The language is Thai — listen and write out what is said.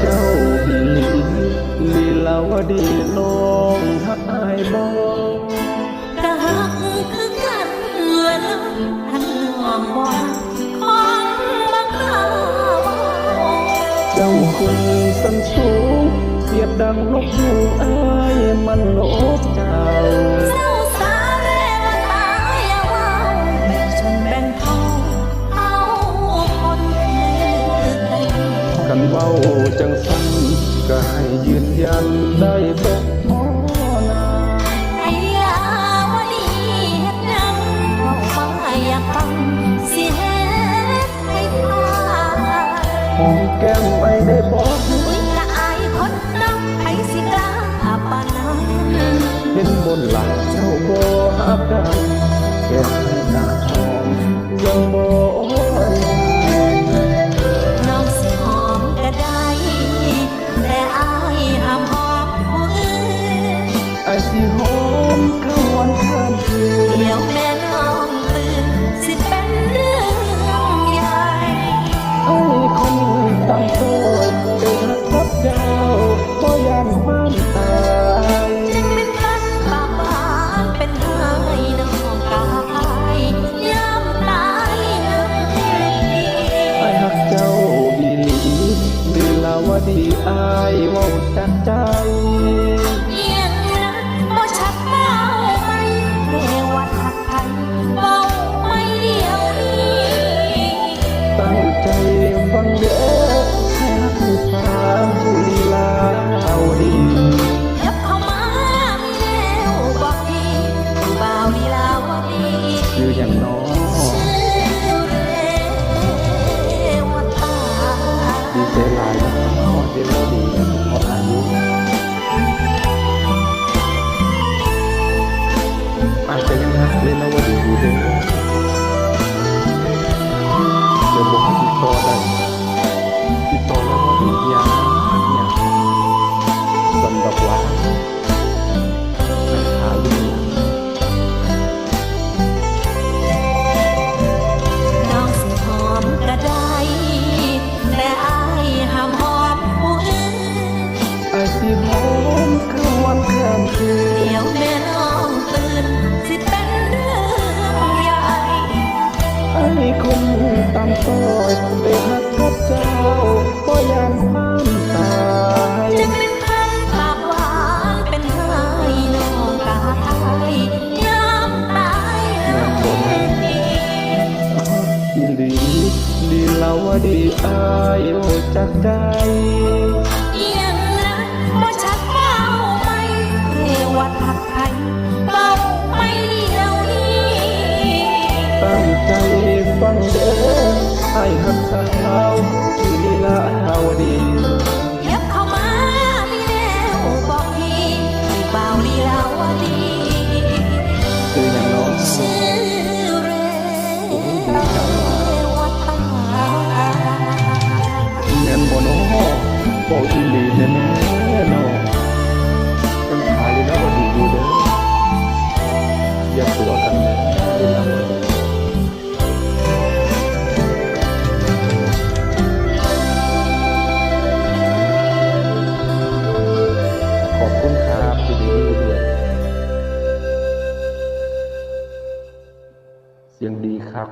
เจ้าหลีลาวดีลองทักอายบอกกะหักคือกันละทันหลอมว่าของบังคับเจ้าคนสันสูงเสียบดังนกยู่อายมันนบเจ้า หอมแก้มไปได้บอกอุ้ยกะอายคนนักไอสิกล้าอาปานาเป็นบนหลังเจ้าบ้มหน้าหอ no คุ้มตามซอยไปหักกับเจ้าบ่ยามความตายจะเป็นพันปากหวานเป็นไห้น้องกาไทยน้ำตายแล้วดีดีเล่าว่าดีอายโอจากใจยังรักบ่ชักเป้าไม่เทวทั บอกอีหลีแน่แน่นอนปัญหาเลยนะว่าดีดีเด้ออย่ตัวกันขอบคุณครับดีดีด้วยเสียงดีครับ